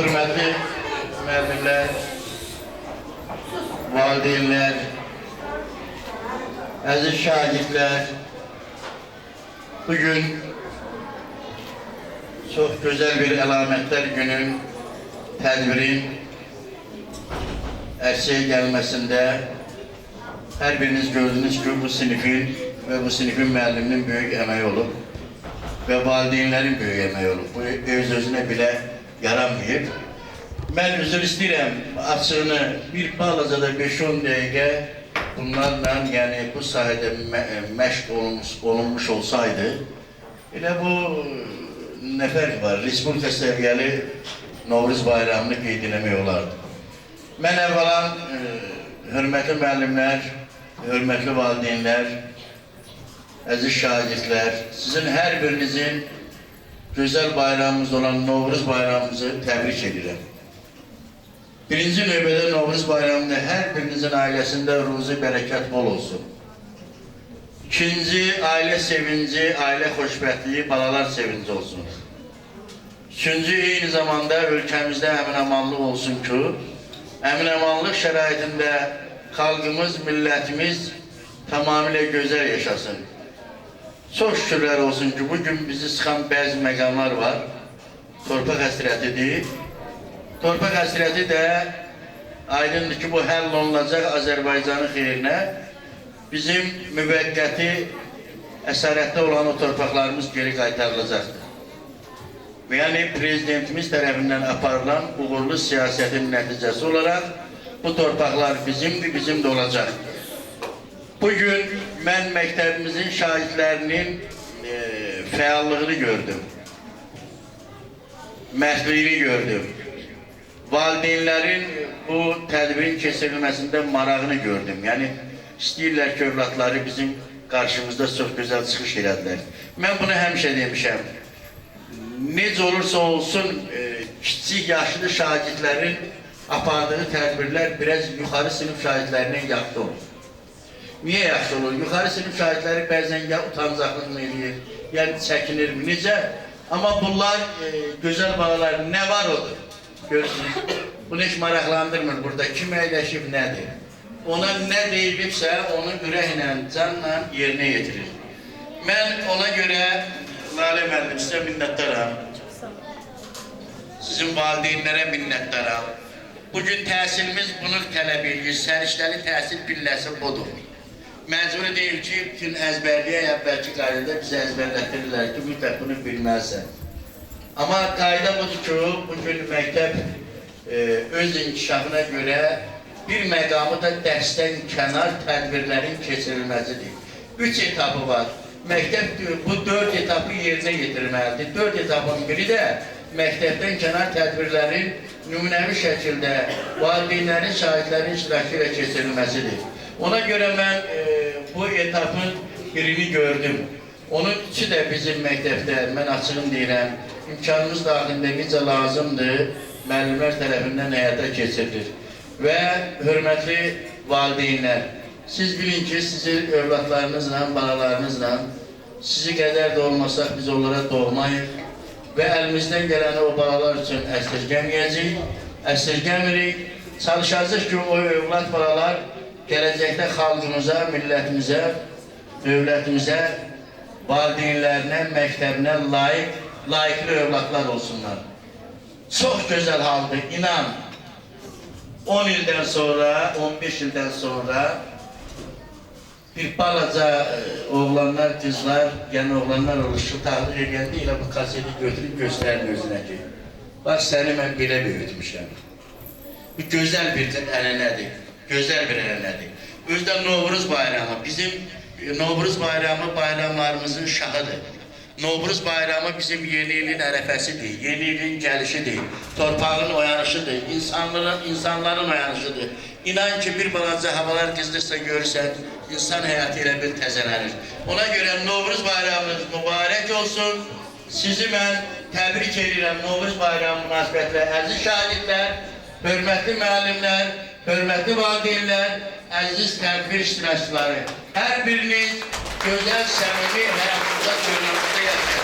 Çox hörmətli müəllimlər, valideynlər, əziz şagirdlər, bugün çox gözəl bir əlamətlər günün tədbirin ərsəyə gəlməsində hər biriniz gördünüz ki, bu sinifin və bu sinifin müəlliminin böyük əməyi olub və valideynlərin böyük əməyi olub. Bu öz özünə belə yaranmayıb. Mən üzr istəyirəm, açığını bir balaca da 5-10 dəqiqə bunlarla, yəni bu sahədə mə məşq olunmuş, olunmuş olsaydı, elə bu nə fərq var, Respublika səviyyəli Novruz bayramını qeyd eləmək olardı. Mən əvvəlan e, hörmətli müəllimlər, hörmətli valideynlər, əziz şagirdlər, sizin hər birinizin gözəl bayramımız olan Novruz bayramımızı təbrik edirəm. Birinci növbədə Novruz bayramında hər birinizin ailəsində ruzi bərəkət bol olsun. İkinci, ailə sevinci, ailə xoşbəxtliyi, balalar sevinci olsun. Üçüncü, eyni zamanda ölkəmizdə əmin-amanlıq olsun ki, əmin-amanlıq şəraitində xalqımız, millətimiz tamamilə gözəl yaşasın. Çox şükürlər olsun ki, bugün bizi sıxan bəzi məqamlar var. Torpaq həsrətidir. Torpaq həsrəti də aydındır ki, bu həll olunacaq Azərbaycanın xeyrinə. Bizim müvəqqəti əsarətdə olan o torpaqlarımız geri qaytarılacaqdır. Yəni prezidentimiz tərəfindən aparılan uğurlu siyasətin nəticəsi olaraq bu torpaqlar bizimdir, bizim də olacaq. Bugün mən məktəbimizin şahidlərinin e, fəallığını gördüm. Mərdliyini gördüm. Valideynlərin bu tədbirin keçirilməsində marağını gördüm. Yəni istəyirlər ki, övladları bizim qarşımızda çox gözəl çıxış elədilər. Mən bunu həmişə demişəm. Necə olursa olsun, e, kiçik yaşlı şagirdlərin apardığı tədbirlər biraz yuxarı sinif şahidlərindən yaxşı olur. Niyə yaxşı olur? Yuxarı sinif şahidləri bəzən ya utancaqlıq eləyir, ya çəkinir, necə? Amma bunlar e, gözəl balalar nə var odur? Görürsünüz, bunu heç maraqlandırmır burada. Kim əyləşib nədir? Ona nə deyilibsə, onu ürəklə, canla yerinə yetirir. Mən ona görə Lalə müəllim sizə minnətdaram. Sizin valideynlərə minnətdaram. Bugün təhsilimiz bunu tələb edir. Səriştəli təhsil pilləsi budur. Məcburi deyil ki, bütün əzbərliyə əvvəlki qaydada bizə əzbərlətdirirlər ki, mütləq bunu bilməlisən. Amma qayda budur ki, bugün məktəb e, öz inkişafına görə bir məqamı da dərsdən kənar tədbirlərin keçirilməsidir. Üç etapı var. Məktəb bu dörd etapı yerinə yetirməlidir. Dörd etapın biri də məktəbdən kənar tədbirlərin nümunəvi şəkildə valideynlərin, şahidlərin iştirakı ilə keçirilməsidir. Ona görə mən e, bu etapın birini gördüm. Onun içi də bizim məktəbdə, mən açığım deyirəm, imkanımız daxilində necə lazımdır, müəllimlər tərəfindən həyata keçirilir. Və hörmətli valideynlər, siz bilin ki, sizin övladlarınızla, balalarınızla sizi qədər də biz onlara doğmayıq və əlimizdən gələni o balalar üçün əsirgəməyəcəyik, əsirgəmirik. Çalışacağıq ki, o övlad balalar gələcəkdə xalqımıza, millətimizə, dövlətimizə, valideynlərinə, məktəbinə layiq, layiqli övladlar olsunlar. Çox gözəl haldır, inan. 10 ildən sonra, 15 ildən sonra bir balaca e, oğlanlar, kızlar, yəni oğlanlar şıltaqlıq edəndə elə bu kaseti götürüb göstərir özünə ki. Bax, səni mən belə böyütmüşəm. Bu gözəl bir ənənədir, gözəl bir ənənədir. Özdə Novruz bayramı, bizim Novruz bayramı bayramlarımızın şahıdır. Novruz bayramı bizim yeni ilin ərəfəsidir, yeni ilin gəlişidir, torpağın oyanışıdır, insanların, insanların oyanışıdır. İnan ki, bir balaca havalar qızdırsa görürsən, insan həyatı ilə bir təzələnir. Ona görə Novruz bayramınız mübarək olsun. Sizi mən təbrik edirəm Novruz bayramı münasibətilə. Əziz şagirdlər, hörmətli müəllimlər, hörmətli valideynlər, əziz tədbir iştirakçıları. Hər biriniz gözəl, səmimi həyatınızda görünürdə yaşayın.